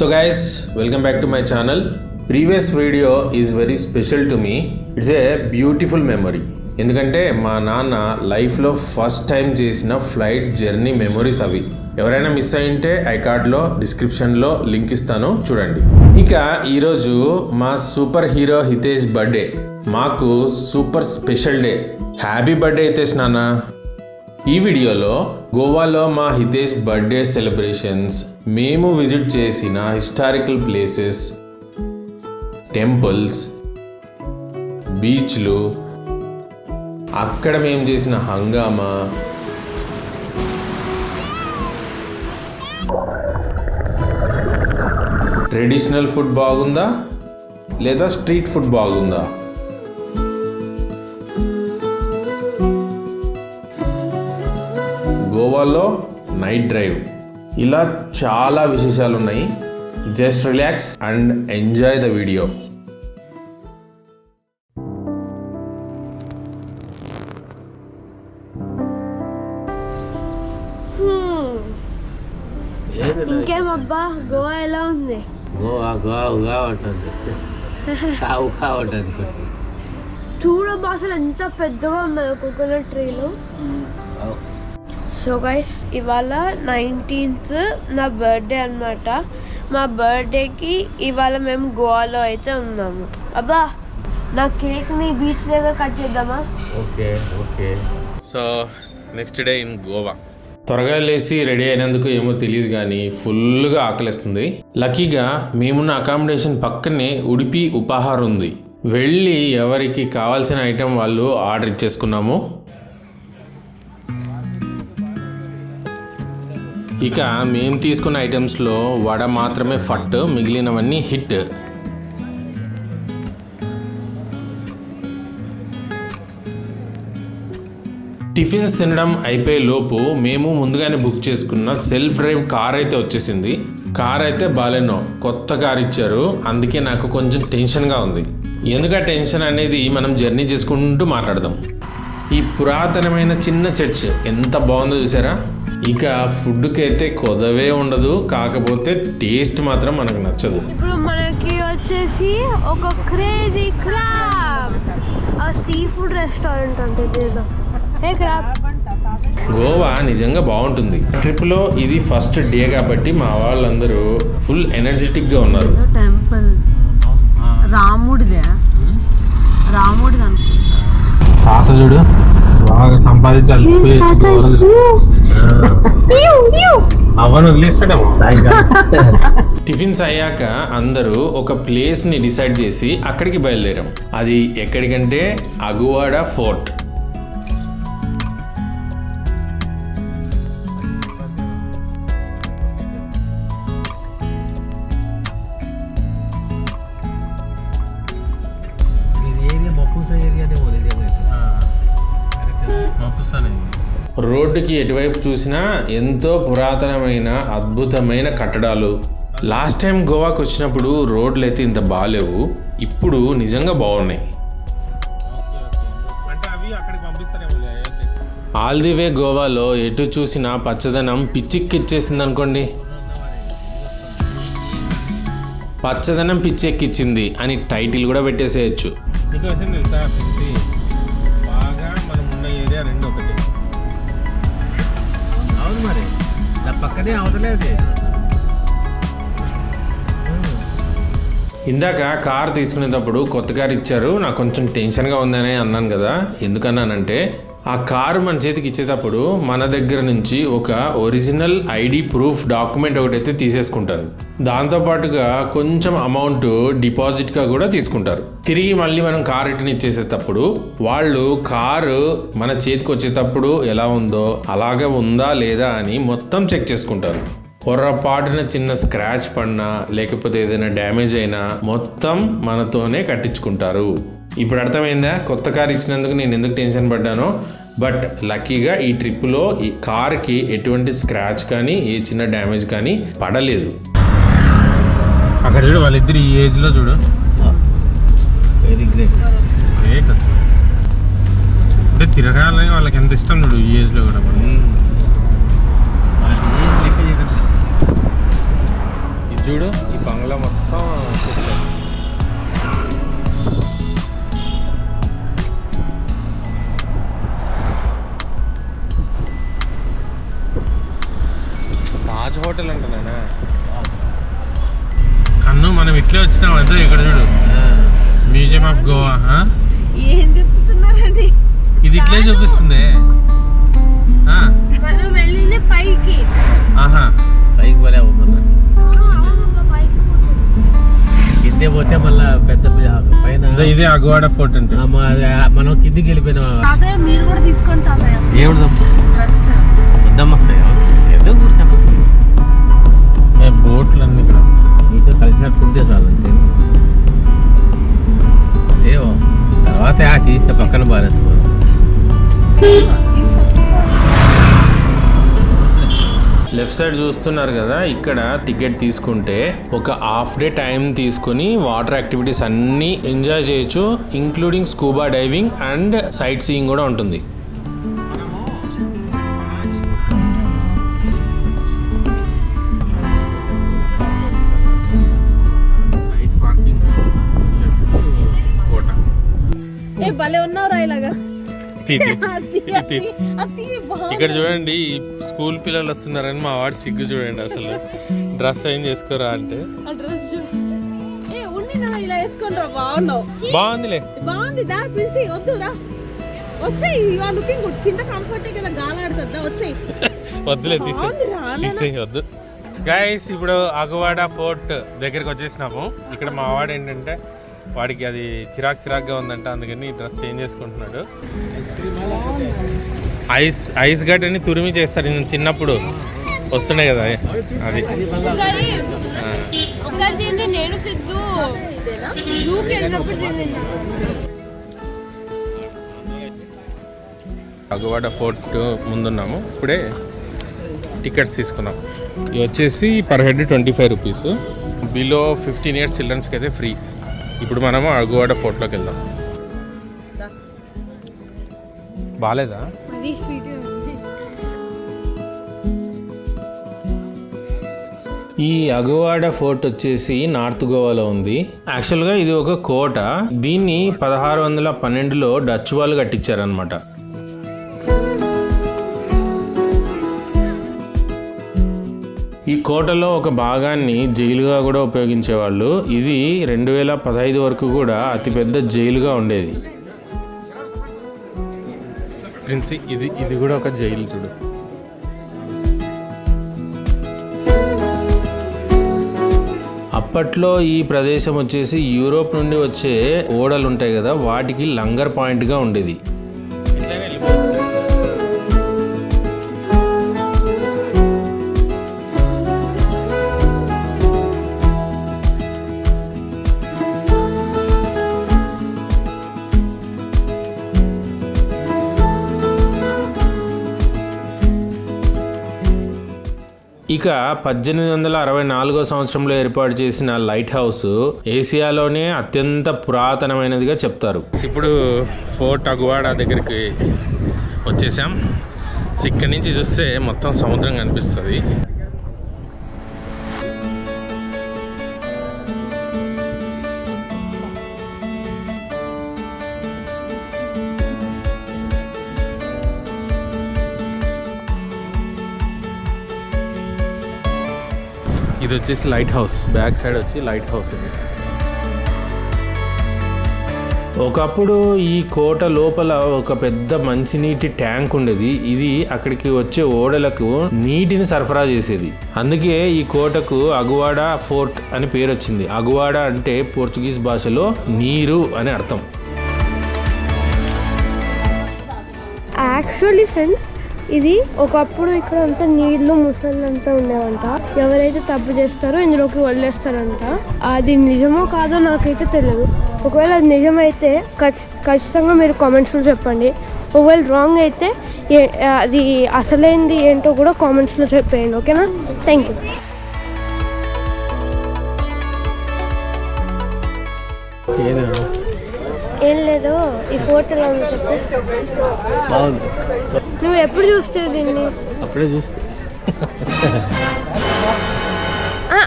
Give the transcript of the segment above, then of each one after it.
So guys welcome back to my channel previous video is very special to me it's a beautiful memory ఎందుకంటే మా నాన్న లైఫ్లో first time చేసిన flight journey memories అవి. ఎవరైనా miss అయింటే ఐకార్డ్లో డిస్క్రిప్షన్లో లింక్ ఇస్తాను. చూడండి. ఇక ఈరోజు మా సూపర్ హీరో హితేష్ బర్త్డే మాకు super special day happy birthday Hitesh నాన్న. ఈ వీడియోలో గోవాలో మా హితేష్ బర్త్డే సెలబ్రేషన్స్ మేము విజిట్ చేసిన హిస్టారికల్ ప్లేసెస్ టెంపుల్స్ బీచ్లు అక్కడ మేము చేసిన హంగామా ట్రెడిషనల్ ఫుడ్ బాగుందా లేదా స్ట్రీట్ ఫుడ్ బాగుందా? గోవాలో నైట్ డ్రైవ్. ఇలా చాలా విశేషాలు ఉన్నాయి just relax and enjoy the video. ఇంకేమబ్బా Goa ఎలా ఉంది? గోవా గోవా గోవా ఉంటుంది. కావు చూడబ్బా అసలు ఎంత పెద్దగా ఉన్నాయి కోకోనట్ ట్రీలు. సో గైస్ ఇవాళ నైన్టీన్త్ నా బర్త్డే అన్నమాట. మా బర్త్డేకి ఇవాళ మేము గోవాలో అయితే ఉన్నాము. అబ్బా నా కేక్ని బీచ్ దగ్గర కట్ చేద్దామా? Okay okay. So next day in Goa. త్వరగా లేచి రెడీ అయినందుకు ఏమో తెలియదు కానీ ఫుల్గా ఆకలిస్తుంది. లక్కీగా మేమున్న అకామిడేషన్ పక్కనే ఉడిపి ఉపాహారం ఉంది. వెళ్ళి ఎవరికి కావాల్సిన ఐటెం వాళ్ళు ఆర్డర్ ఇచ్చేసుకున్నాము. ఇక మేము తీసుకున్న ఐటమ్స్లో వడ మాత్రమే ఫట్ మిగిలినవన్నీ హిట్. టిఫిన్స్ తినడం అయిపోయే లోపు మేము ముందుగానే బుక్ చేసుకున్న సెల్ఫ్ డ్రైవ్ కార్ అయితే వచ్చేసింది. కార్ అయితే బాలెనో కొత్త కార్ ఇచ్చారు. అందుకే నాకు కొంచెం టెన్షన్గా ఉంది. ఎందుకు ఆ టెన్షన్ అనేది మనం జర్నీ చేసుకుంటూ మాట్లాడదాం. ఈ పురాతనమైన చిన్న చర్చ్ ఎంత బాగుందో చూసారా? ఇక ఫుడ్కి అయితే కొదవే ఉండదు కాకపోతే టేస్ట్ మాత్రం మనకు నచ్చదు. ఇప్పుడు మనకి వచ్చేసి ఒక క్రేజీ క్రాబ్. ఆ సీ ఫుడ్ రెస్టారెంట్ అంటే ఇదేదో. ఏ క్రాబ్? గోవా నిజంగా బాగుంటుంది. ట్రిప్లో ఇది ఫస్ట్ డే కాబట్టి మా వాళ్ళందరూ ఫుల్ ఎనర్జెటిక్గా ఉన్నారు. టెంపుల్. రాముడిదే. రాముడిది అనుకుంటా. చూడు. బాగా సంపాదించాలి. అవను వదిలేస్తాడేమో టిఫిన్స్ అయ్యాక అందరూ ఒక ప్లేస్ని డిసైడ్ చేసి అక్కడికి బయలుదేరాం అది ఎక్కడికంటే అగువాడ ఫోర్ట్. రోడ్డుకి ఎటువైపు చూసినా ఎంతో పురాతనమైన అద్భుతమైన కట్టడాలు. లాస్ట్ టైం గోవాకి వచ్చినప్పుడు రోడ్లు అయితే ఇంత బాగాలేవు ఇప్పుడు నిజంగా బాగున్నాయి. ఆల్ ది వే గోవాలో ఎటు చూసినా పచ్చదనం పిచ్చెక్కిచ్చేసింది అనుకోండి పచ్చదనం పిచ్చెక్కిచ్చింది అని టైటిల్ కూడా పెట్టేసేయచ్చు. అక్కడే అవతలేదు. ఇందాక కార్ తీసుకునేటప్పుడు కొత్త కార్ ఇచ్చారు నాకు కొంచెం టెన్షన్గా ఉందని అన్నాను కదా ఎందుకన్నానంటే ఆ కారు మన చేతికి ఇచ్చేటప్పుడు మన దగ్గర నుంచి ఒక ఒరిజినల్ ఐడి ప్రూఫ్ డాక్యుమెంట్ ఒకటైతే తీసేసుకుంటారు. దాంతోపాటుగా కొంచెం అమౌంట్ డిపాజిట్గా కూడా తీసుకుంటారు. తిరిగి మళ్ళీ మనం కార్ రిటర్న్ ఇచ్చేసేటప్పుడు వాళ్ళు కారు మన చేతికి వచ్చేటప్పుడు ఎలా ఉందో అలాగే ఉందా లేదా అని మొత్తం చెక్ చేసుకుంటారు. పొర్రపాటున చిన్న స్క్రాచ్ పడినా లేకపోతే ఏదైనా డ్యామేజ్ అయినా మొత్తం మనతోనే కట్టించుకుంటారు. ఇప్పుడు అర్థమైందా? కొత్త కార్ ఇచ్చినందుకు నేను ఎందుకు టెన్షన్ పడ్డానో? బట్ లక్కీగా ఈ ట్రిప్లో ఈ కార్కి ఎటువంటి స్క్రాచ్ కానీ ఏ చిన్న డ్యామేజ్ కానీ పడలేదు. అక్కడ చూడు వాళ్ళిద్దరు ఈ ఏజ్లో చూడు. వెరీ గ్రేట్ గ్రేట్ అసలు. అంటే తిరగాలని వాళ్ళకి ఎంత ఇష్టం చూడు ఈ ఏజ్లో కూడా మనం. చేయడం చూడు ఈ బంగ్లా మొత్తం హోటల్ అంటున్నానా కన్ను మనం ఇట్లే వచ్చినాం అదే ఇక్కడ చూడు. మ్యూజియం ఆఫ్ గోవా ఏం తిప్పుతున్నారండి? ఇది ఇట్లే చూపిస్తుంది. ఆ, మనం వెళ్ళింది పైకి. ఆహా. పైకి పోలే కిందే పోతే మళ్ళా పెద్ద పైన ఇదే- అగవాడ ఫోర్ట్ అంటే. మనం కిందికి వెళ్ళిపోయినాం. మీరు కూడా దేవుడు డ్రెస్ వద్దమ్మా. బోట్లు అన్నీ ఇక్కడ నీతో కలిసినట్టు ఉంటే చాలు అంతే. ఏవో తర్వాత ఆ తీసే పక్కన పారేసుకో. లెఫ్ట్ సైడ్ చూస్తున్నారు కదా ఇక్కడ టికెట్ తీసుకుంటే ఒక హాఫ్ డే టైం తీసుకొని వాటర్ యాక్టివిటీస్ అన్నీ ఎంజాయ్ చేయొచ్చు including scuba diving and sightseeing కూడా ఉంటుంది. ఇక్కడ చూడండి స్కూల్ పిల్లలు వస్తున్నారని మా వాడు సిగ్గు చూడండి అసలు. డ్రెస్ ఏం చేసుకోరా అంటే. బాగుందిలే. బాగుంది దా పిలిచి వద్దు రా. వచ్చేయి యు ఆర్ లుకింగ్ గుడ్ కింద కంఫర్ట్ కదా గాలాడుతుందా వచ్చేయి. వద్దులే తీసేయి. వద్దు. గైస్ ఇప్పుడు అగవాడ ఫోర్ట్ దగ్గరికి వచ్చేసినాము. ఇక్కడ మా వాడు ఏంటంటే వాడికి అది చిరాక్ చిరాక్గా ఉందంట అందుకని డ్రెస్ చేంజ్ చేసుకుంటున్నాడు. ఐస్ ఐస్ గడ్ అని తురిమి చేస్తాడు నేను చిన్నప్పుడు. వస్తుండే కదా అది. నేను సిద్ధు. అగవాడ ఫోర్ట్ ముందున్నాము. ఇప్పుడే టికెట్స్ తీసుకున్నాం. ఇవి వచ్చేసి per head twenty five rupees. Below fifteen years చిల్డ్రన్స్కి అయితే ఫ్రీ. ఇప్పుడు మనము అగవాడ ఫోర్ట్లోకి వెళ్దాం. బాగాలేదా ఈ అగవాడ ఫోర్ట్ వచ్చేసి నార్త్ గోవాలో ఉంది. యాక్చువల్గా ఇది ఒక కోట. దీన్ని పదహారు వందల పన్నెండులో డచ్ వాళ్ళు కట్టించారనమాట ఈ కోటలో ఒక భాగాన్ని జైలుగా కూడా ఉపయోగించేవాళ్ళు. ఇది రెండు వేల పదహైదు వరకు కూడా అతిపెద్ద జైలుగా ఉండేది. ప్రిన్సి ఇది ఇది కూడా ఒక జైలు చూడు. అప్పట్లో ఈ ప్రదేశం వచ్చేసి యూరోప్ నుండి వచ్చే ఓడలు ఉంటాయి కదా వాటికి లంగర్ పాయింట్గా ఉండేది. ఇక పద్దెనిమిది వందల అరవై నాలుగో సంవత్సరంలో ఏర్పాటు చేసిన లైట్ హౌస్ ఏసియాలోనే అత్యంత పురాతనమైనదిగా చెప్తారు. ఇప్పుడు ఫోర్ట్ అగువాడా దగ్గరికి వచ్చేసాం. ఇక్కడి నుంచి చూస్తే మొత్తం సముద్రం కనిపిస్తుంది. ఇది వచ్చేసి లైట్ హౌస్ బ్యాక్ సైడ్ వచ్చి లైట్ హౌస్ ఇది. ఒకప్పుడు ఈ కోట లోపల ఒక పెద్ద మంచినీటి ట్యాంక్ ఉండేది. ఇది అక్కడికి వచ్చే ఓడలకు నీటిని సరఫరా చేసేది. అందుకే ఈ కోటకు అగువాడ ఫోర్ట్ అని పేరు వచ్చింది. అగువాడ అంటే పోర్చుగీస్ భాషలో నీరు అని అర్థం. యాక్చువల్లీ ఫ్రెండ్స్ ఇది ఒకప్పుడు ఇక్కడ అంతా నీళ్ళు ముసళ్ళు అంతా ఉండేవంట. ఎవరైతే తప్పు చేస్తారో ఇందులోకి వదిలేస్తారంట. అది నిజమో కాదో నాకైతే తెలియదు ఒకవేళ అది నిజమైతే ఖచ్చి ఖచ్చితంగా మీరు కామెంట్స్లో చెప్పండి. ఒకవేళ రాంగ్ అయితే ఏ- అది అసలైంది ఏంటో కూడా కామెంట్స్లో చెప్పేయండి ఓకేనా? థ్యాంక్ యూ ఏం లేదు ఈ ఫోటో ఎలా ఉంది చెప్పు. బాగుంది. నువ్వు ఎప్పుడు చూస్తే దీన్ని? అప్పుడే చూస్తే.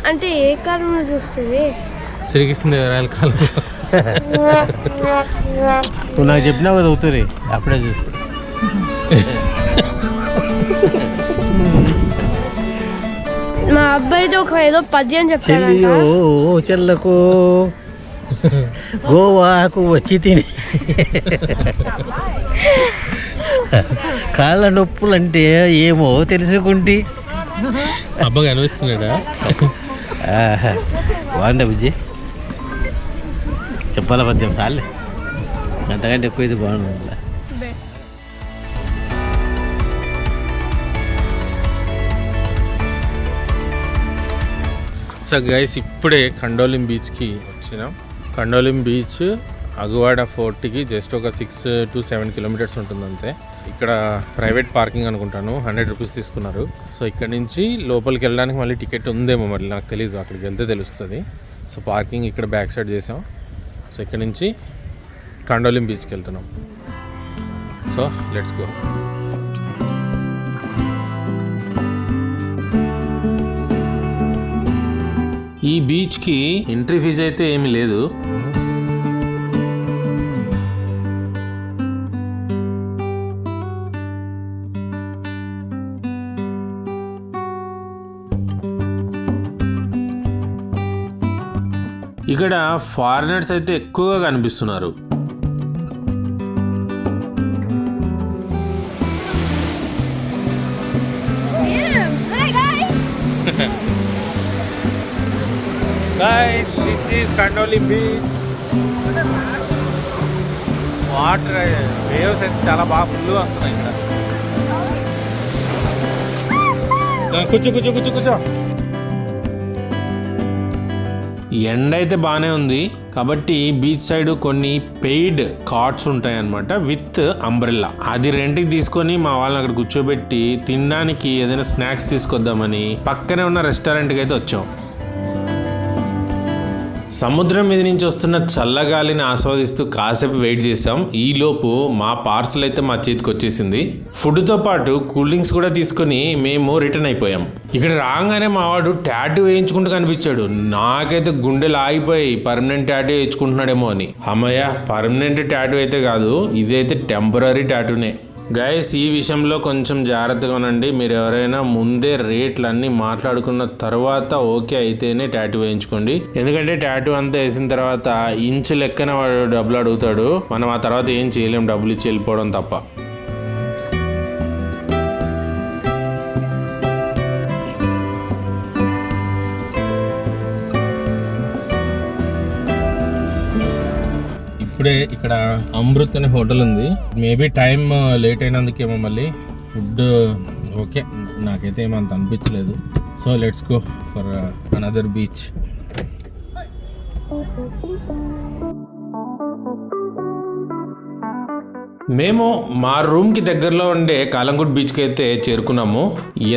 అంటే ఏ కాలంలో చూస్తుంది? శ్రీకృష్ణదేవరాయల కాలం నువ్వు నాకు చెప్పినావు కదా అవుతుంది అప్పుడే చూసి మా అబ్బాయితో ఒక ఏదో పద్యం చెప్తాడంట చెల్లకు గోవాకు వచ్చి తిని. కాళ్ళ నొప్పులంటే ఏమో తెలుసుకుంటే. అబ్బాగా అనిపిస్తున్నాడా. బాగుందా బుజ్జి? చెప్పాలా పద్యం చాలే అంతకంటే ఎక్కువ ఇది బాగుంది. సో గైస్ ఇప్పుడే కండోలిం బీచ్కి వచ్చినాం. కండోలిం బీచ్ అగువాడ ఫోర్ట్కి జస్ట్ ఒక సిక్స్ టు సెవెన్ కిలోమీటర్స్ ఉంటుంది అంతే ఇక్కడ ప్రైవేట్ పార్కింగ్ అనుకుంటాను హండ్రెడ్ రూపీస్ తీసుకున్నారు. సో ఇక్కడ నుంచి లోపలికి వెళ్ళడానికి మళ్ళీ టికెట్ ఉందేమో మరి నాకు తెలియదు అక్కడికి వెళ్తే తెలుస్తుంది. సో పార్కింగ్ ఇక్కడ బ్యాక్ సైడ్ చేసాం. సో ఇక్కడ నుంచి కండోలిం బీచ్కి వెళ్తున్నాం. So let's go. ఈ బీచ్కి ఎంట్రీ ఫీజు అయితే ఏమీ లేదు. ఇక్కడ ఫారినర్స్ అయితే ఎక్కువగా కనిపిస్తున్నారు. Guys this is Candoli beach water waves అయితే చాలా బాగా ఫుల్ వస్తున్నాయి ఇక్కడ. కూర్చో కూర్చో కూర్చో కూర్చో. ఎండ అయితే బాగానే ఉంది. కాబట్టి బీచ్ సైడ్ కొన్ని పెయిడ్ కార్డ్స్ ఉంటాయన్నమాట విత్ అంబ్రెల్లా. అది రెంట్కి తీసుకొని మా వాళ్ళని అక్కడ కూర్చోబెట్టి తినడానికి ఏదైనా స్నాక్స్ తీసుకొద్దామని పక్కనే ఉన్న రెస్టారెంట్కి అయితే వచ్చాం. సముద్రం మీద నుంచి వస్తున్న చల్లగాలిని ఆస్వాదిస్తూ కాసేపు వెయిట్ చేసాం ఈలోపు మా పార్సల్ అయితే మా చేతికి వచ్చేసింది. ఫుడ్తో పాటు కూల్ డ్రింక్స్ కూడా తీసుకొని మేము రిటర్న్ అయిపోయాం. ఇక్కడ రాగానే మా వాడు వేయించుకుంటూ కనిపించాడు. నాకైతే గుండెలు ఆగిపోయి పర్మనెంట్ ట్యాటూ వేయించుకుంటున్నాడేమో అని. అమ్మయ్య పర్మనెంట్ ట్యాటూ అయితే కాదు ఇదైతే టెంపరీ ట్యాటూనే గైస్ ఈ విషయంలో కొంచెం జాగ్రత్తగా ఉండండి. మీరు ఎవరైనా ముందే రేట్లు అన్నీ మాట్లాడుకున్న తర్వాత ఓకే అయితేనే ట్యాటూ వేయించుకోండి. ఎందుకంటే ట్యాటూ అంతా వేసిన తర్వాత ఇంచు లెక్కన వాడు డబ్బులు అడుగుతాడు. మనం ఆ తర్వాత ఏం చేయలేం. డబ్బులు ఇచ్చి వెళ్ళిపోవడం తప్ప. ఇప్పుడే ఇక్కడ అమృత్ అనే హోటల్ ఉంది. మేబీ టైం uh, లేట్ అయినందుకేమో మళ్ళీ. Food uh, okay. నాకైతే ఏమంత అనిపించలేదు. So let's go for another beach మేము మా రూమ్కి దగ్గరలో ఉండే కాలంగుడ్ బీచ్కి అయితే చేరుకున్నాము.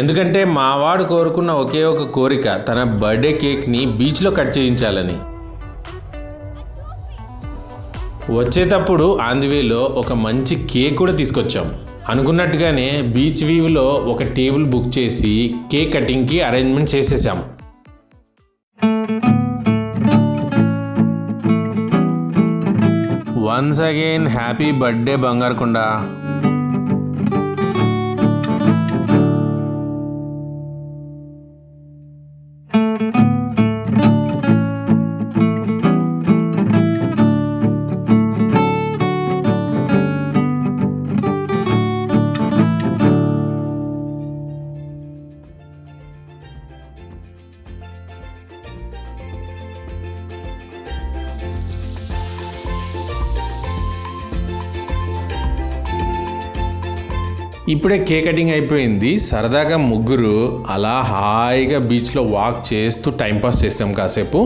ఎందుకంటే మా వాడు కోరుకున్న ఒకే ఒక కోరిక తన బర్త్డే కేక్ని బీచ్లో కట్ చేయించాలని. వచ్చేటప్పుడు ఆంధ్వేలో ఒక మంచి కేక్ కూడా తీసుకొచ్చాం. అనుకున్నట్టుగానే బీచ్ వ్యూలో ఒక టేబుల్ బుక్ చేసి కేక్ కటింగ్కి అరేంజ్మెంట్ చేసేసాం. వన్స్ అగైన్ హ్యాపీ బర్త్డే బంగారకొండ. ఇప్పుడే కేక్ కటింగ్ అయిపోయింది. సరదాగా ముగ్గురు అలా హాయిగా బీచ్లో వాక్ చేస్తూ టైంపాస్ చేసాం కాసేపు.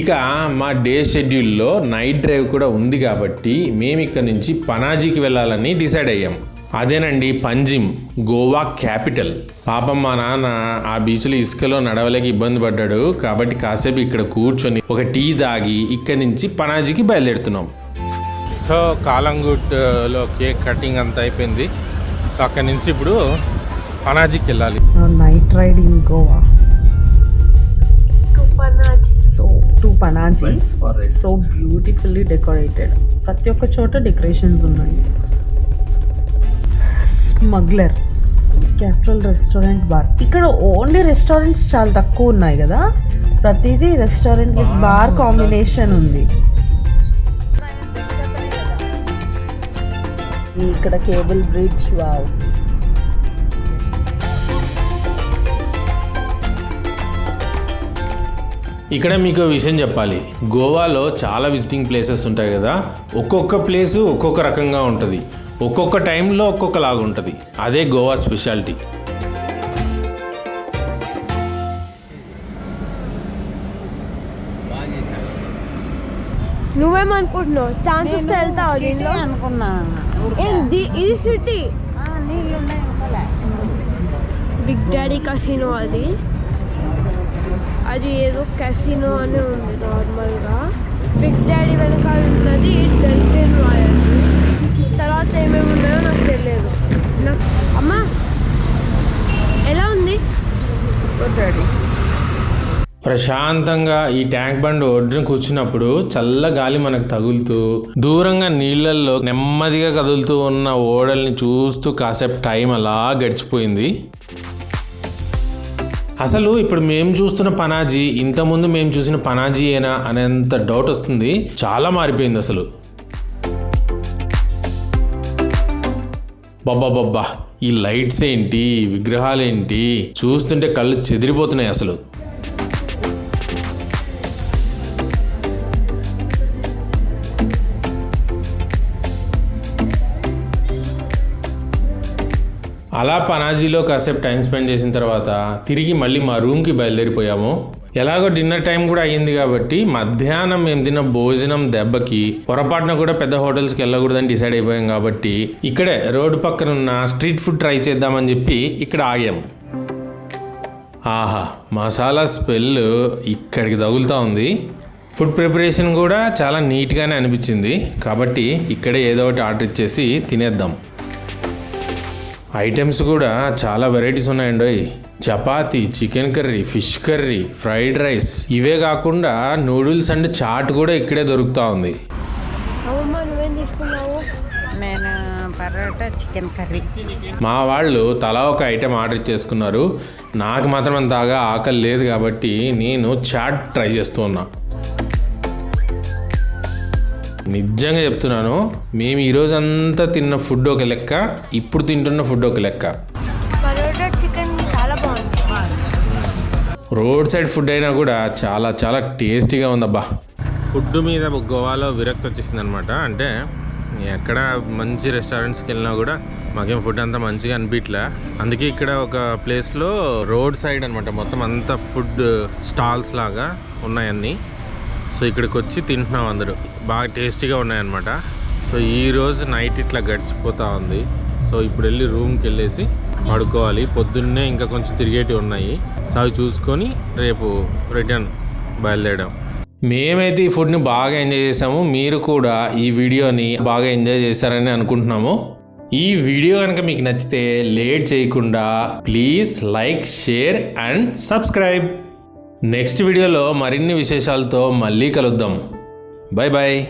ఇక మా డే షెడ్యూల్లో నైట్ డ్రైవ్ కూడా ఉంది కాబట్టి మేము ఇక్కడ నుంచి పనాజీకి వెళ్ళాలని డిసైడ్ అయ్యాం. అదేనండి పంజిమ్ గోవా క్యాపిటల్. పాపం మా నాన్న ఆ బీచ్లో ఇసుకలో నడవలేక ఇబ్బంది పడ్డాడు. కాబట్టి కాసేపు ఇక్కడ కూర్చొని ఒక టీ తాగి ఇక్కడి నుంచి పనాజీకి బయలుదేరుతున్నాం. సో కాలంగుట్లో కేక్ కటింగ్ అంతా అయిపోయింది. సో అక్కడి నుంచి ఇప్పుడు పనాజీకి వెళ్ళాలి. Night ride in Goa Panaji so to Panaji so beautifully decorated ప్రతి ఒక్క చోట డెకరేషన్స్ ఉన్నాయి. స్మగ్లర్. Capital restaurant bar. ఇక్కడ ఓన్లీ రెస్టారెంట్స్ చాలా తక్కువ ఉన్నాయి కదా? ప్రతిదీ రెస్టారెంట్ విత్ బార్ కాంబినేషన్ ఉంది. ఇక్కడ కేబుల్ బ్రిడ్జ్ వావ్. ఇక్కడ మీకు విషయం చెప్పాలి. గోవాలో చాలా విజిటింగ్ ప్లేసెస్ ఉంటాయి కదా? ఒక్కొక్క ప్లేసు ఒక్కొక్క రకంగా ఉంటుంది. ఒక్కొక్క టైంలో ఒక్కొక్కలాగా ఉంటుంది. అదే గోవా స్పెషాలిటీ. నువ్వేమనుకుంటున్నావు? ఛాన్స్ వస్తే వెళ్తావు దీంట్లో? అనుకున్నా. ఈ సిటీ బిగ్ డాడీ కసినో అది. అది ఏదో కసినో అని ఉంది నార్మల్గా బిగ్ డాడీ వెనకాల ఉన్నది డెల్ఫిన్ రాయల్ తర్వాత ఏమేమి ఉన్నాయో నాకు తెలియదు. నాకు అమ్మా ఎలా ఉంది? డాడీ. ప్రశాంతంగా ఈ ట్యాంక్ బండ్ ఒడ్డున కూర్చున్నప్పుడు చల్ల గాలి మనకు తగులుతూ దూరంగా నీళ్ళల్లో నెమ్మదిగా కదులుతూ ఉన్న ఓడల్ని చూస్తూ కాసేపు టైం అలా గడిచిపోయింది. అసలు ఇప్పుడు మేము చూస్తున్న పనాజీ ఇంతకుముందు మేము చూసిన పనాజీయేనా అనేంత డౌట్ వస్తుంది. చాలా మారిపోయింది అసలు. బాబా ఈ లైట్స్ ఏంటి? విగ్రహాలేంటి? విగ్రహాలు ఏంటి చూస్తుంటే కళ్ళు చెదిరిపోతున్నాయి అసలు. అలా పనాజీలో కాసేపు టైం స్పెండ్ చేసిన తర్వాత తిరిగి మళ్ళీ మా రూమ్కి బయలుదేరిపోయాము. ఎలాగో డిన్నర్ టైం కూడా అయ్యింది కాబట్టి మధ్యాహ్నం మేము తిన్న భోజనం దెబ్బకి పొరపాటున కూడా పెద్ద హోటల్స్కి వెళ్ళకూడదని డిసైడ్ అయిపోయాం కాబట్టి ఇక్కడే రోడ్డు పక్కన ఉన్న స్ట్రీట్ ఫుడ్ ట్రై చేద్దామని చెప్పి ఇక్కడ ఆగాం. ఆహా మసాలా స్మెల్ ఇక్కడికి తగులుతూ ఉంది. ఫుడ్ ప్రిపరేషన్ కూడా చాలా నీట్గానే అనిపించింది. కాబట్టి ఇక్కడే ఏదో ఒకటి ఆర్డర్ ఇచ్చేసి తినేద్దాం. ఐటమ్స్ కూడా చాలా వెరైటీస్ ఉన్నాయండి chapati chicken curry fish curry fried rice. ఇవే కాకుండా నూడిల్స్ అండ్ చాట్ కూడా ఇక్కడే దొరుకుతూ ఉంది. నేను పరోటా చికెన్ కర్రీ. మా వాళ్ళు తలా ఒక ఐటెం ఆర్డర్ చేసుకున్నారు. నాకు మాత్రం అంతగా ఆకలి లేదు కాబట్టి నేను చాట్ ట్రై చేస్తూ ఉన్నా. నిజంగా చెప్తున్నాను మేము ఈరోజు అంతా తిన్న ఫుడ్ ఒక లెక్క ఇప్పుడు తింటున్న ఫుడ్ ఒక లెక్క. పరోటా చికెన్ చాలా బాగుంది. రోడ్ సైడ్ ఫుడ్ అయినా కూడా చాలా చాలా టేస్టీగా ఉందబ్బా. ఫుడ్ మీద గోవాలో విరక్తి వచ్చేసింది అనమాట అంటే ఎక్కడ మంచి రెస్టారెంట్స్కి వెళ్ళినా కూడా మాకేం ఫుడ్ అంతా మంచిగా అనిపించలే. అందుకే ఇక్కడ ఒక ప్లేస్లో రోడ్ సైడ్ అనమాట మొత్తం అంతా ఫుడ్ స్టాల్స్ లాగా ఉన్నాయన్నీ సో ఇక్కడికి వచ్చి తింటున్నాం అందరూ. బాగా టేస్టీగా ఉన్నాయన్నమాట. సో ఈ రోజు నైట్ ఇట్లా గడిచిపోతూ ఉంది. సో ఇప్పుడు వెళ్ళి రూమ్కి వెళ్ళేసి పడుకోవాలి. పొద్దున్నే ఇంకా కొంచెం తిరిగేటివి ఉన్నాయి. సో అవి చూసుకొని రేపు రిటర్న్ బయలుదేరాం. మేమైతే ఈ ఫుడ్ని బాగా ఎంజాయ్ చేసాము. మీరు కూడా ఈ వీడియోని బాగా ఎంజాయ్ చేశారని అనుకుంటున్నాము. ఈ వీడియో కనుక మీకు నచ్చితే లేట్ చేయకుండా please like share and subscribe. Next వీడియోలో మరిన్ని విశేషాలతో మళ్ళీ కలుద్దాం. Bye bye